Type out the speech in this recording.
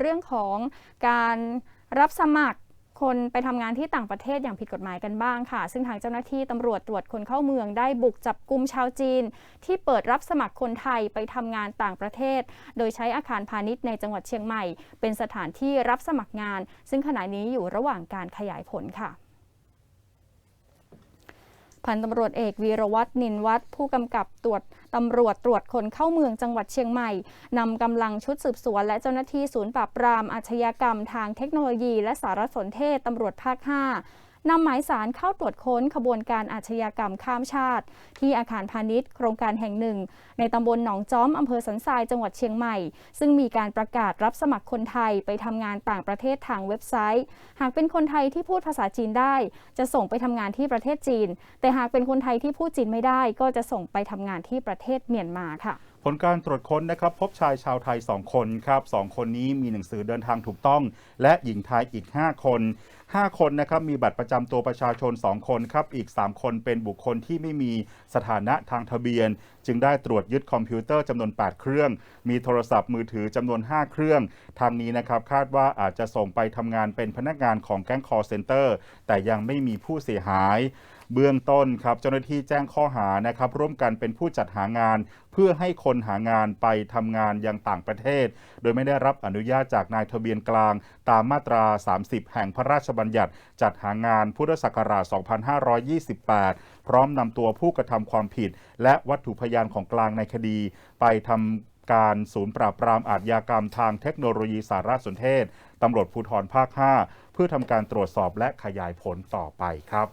เรื่องของการรับสมัครคนไปทำงานที่ต่างประเทศอย่างผิดกฎหมายกันบ้างค่ะ ซึ่งทางเจ้าหน้าที่ตำรวจตรวจคนเข้าเมืองได้บุกจับกลุ่มชาวจีน ที่เปิดรับสมัครคนไทยไปทำงานต่างประเทศ โดยใช้อาคารพาณิชย์ในจังหวัดเชียงใหม่ เป็นสถานที่รับสมัครงาน ซึ่งขณะนี้อยู่ระหว่างการขยายผลค่ะ พันตำรวจเอกวีรวัตรนินวัฒน์ผู้กำกับตรวจตำรวจตรวจคนเข้าเมืองจังหวัดเชียงใหม่นำกำลังชุดสืบสวน และเจ้าหน้าที่ศูนย์ปราบปรามอาชญากรรมทางเทคโนโลยี และสารสนเทศตำรวจภาค 5 นำหมายสารเข้าตรวจค้นขบวนการอาชญากรรมข้ามชาติ ที่อาคารพาณิชย์โครงการแห่งหนึ่ง ในตำบลหนองจ้อมอำเภอสันทรายจังหวัดเชียงใหม่ ซึ่งมีการประกาศรับสมัครคนไทยไปทำงานต่างประเทศทางเว็บไซต์ หากเป็นคนไทยที่พูดภาษาจีนได้ จะส่งไปทำงานที่ประเทศจีน แต่หากเป็นคนไทยที่พูดจีนไม่ได้ ก็จะส่งไปทำงานที่ประเทศเมียนมาค่ะผลการตรวจค้นนะครับพบชายชาวไทย 2 คนครับสองคนนี้มีหนังสือเดินทางถูกต้อง และหญิงไทยอีก 5 คน5 คนนะครับมีบัตรประจำตัวประชาชน 2 คนครับอีก 3 คนเป็นบุคคลที่ไม่มีสถานะทางทะเบียน จึงได้ตรวจยึดคอมพิวเตอร์จำนวน 8 เครื่อง มีโทรศัพท์มือถือจำนวน 5 เครื่อง ทางนี้นะครับคาดว่าอาจจะส่งไปทำงานเป็นพนักงานของแก๊งคอร์เซ็นเตอร์แต่ยังไม่มีผู้เสียหายเบื้องต้นครับเจ้าหน้าที่แจ้งข้อหานะครับร่วมกันเป็นผู้จัดหางาน เพื่อให้คนหางานไปทำงานยังต่างประเทศ โดยไม่ได้รับอนุญาตจากนายทะเบียนกลาง ตามมาตรา 30 แห่งพระราชบัญญัติจัดหางานพุทธศักราช 2528 พร้อมนำตัวผู้กระทำความผิด และวัตถุพยานของกลางในคดี ไปทำการศูนย์ปราบปรามอาชญากรรมทางเทคโนโลยีสารสนเทศตำรวจภูธรภาค 5 เพื่อทำการตรวจสอบและขยายผลต่อไปครับ